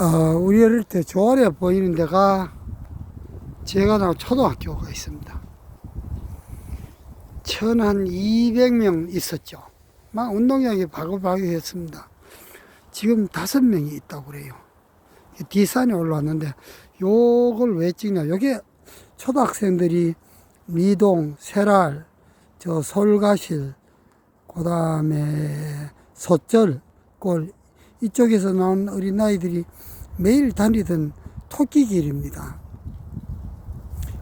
어, 우리 어릴 때 조아래 보이는 데가 제가 나온 초등학교가 있습니다. 천한 200명 있었죠. 막 운동장에 바글바글 했습니다. 지금 다섯 명이 있다고 그래요. 뒷산에 올라왔는데 요걸 왜 찍냐. 요게 초등학생들이 미동, 세랄, 저 솔가실, 그 다음에 소절, 골 이쪽에서 나온 어린아이들이 매일 다니던 토끼길입니다.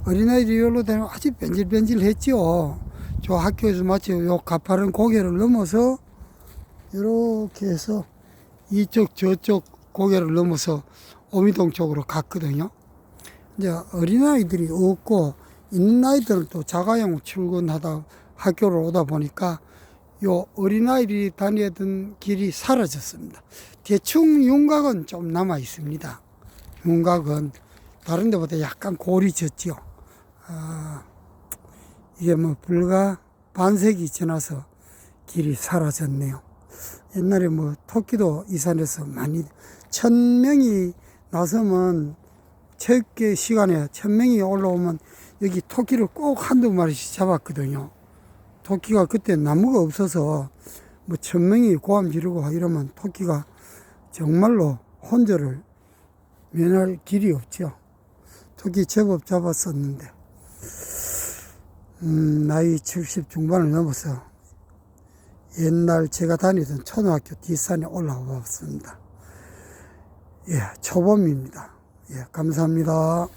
어린아이들이 여기로 다니면 아주 변질변질했죠. 저 학교에서 마치 요 가파른 고개를 넘어서 이렇게 해서 이쪽 저쪽 고개를 넘어서 오미동 쪽으로 갔거든요. 이제 어린아이들이 없고 있는 아이들은 또 자가용 출근하다 학교를 오다 보니까 요 어린아이들이 다니던 길이 사라졌습니다. 대충 윤곽은 좀 남아 있습니다. 윤곽은 다른 데보다 약간 졌죠. 아, 이게 뭐 불과 반세기 지나서 길이 사라졌네요. 옛날에 뭐 토끼도 이 산에서 많이 천 명이 나서면 체육계 시간에 천 명이 올라오면 여기 토끼를 꼭 한두 마리씩 잡았거든요. 토끼가 그때 나무가 없어서 뭐 천 명이 고함 지르고 이러면 토끼가 정말로 혼절을 면할 길이 없죠. 토끼 제법 잡았었는데 음, 나이 70 중반을 넘어서 옛날 제가 다니던 초등학교 뒷산에 올라와 봤습니다. 예, 초봄입니다. 예, 감사합니다.